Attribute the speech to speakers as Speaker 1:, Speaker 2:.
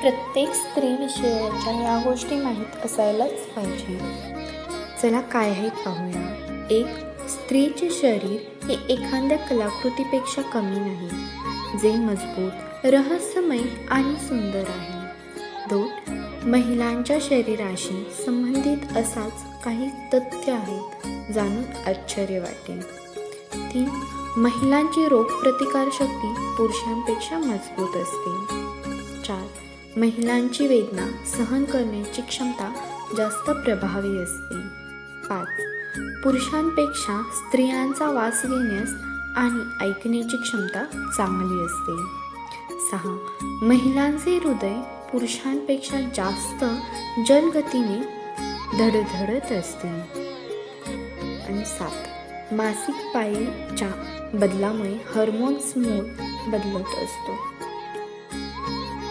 Speaker 1: प्रत्येक स्त्रीविषयाच्या या गोष्टी माहीत असायलाच पाहिजे. चला काय आहे पाहूया. एक स्त्रीचे शरीर हे एखाद्या कलाकृतीपेक्षा कमी नाही जे मजबूत रहस्यमय आणि सुंदर आहे. दोन महिलांच्या शरीराशी संबंधित असाच काही तथ्य आहेत जाणून आश्चर्य वाटेल. तीन महिलांची रोगप्रतिकारशक्ती पुरुषांपेक्षा मजबूत असते. चार महिलांची वेदना सहन करण्याची क्षमता जास्त प्रभावी असते. पाच. पुरुषांपेक्षा स्त्रियांचा वास घेण्यास आणि ऐकण्याची क्षमता चांगली असते. सहा. महिलांचे हृदय पुरुषांपेक्षा जास्त जलगतीने धडधडत असते. आणि सात. मासिक पाळीच्या बदलामुळे हार्मोन्स मूड बदलत असतो.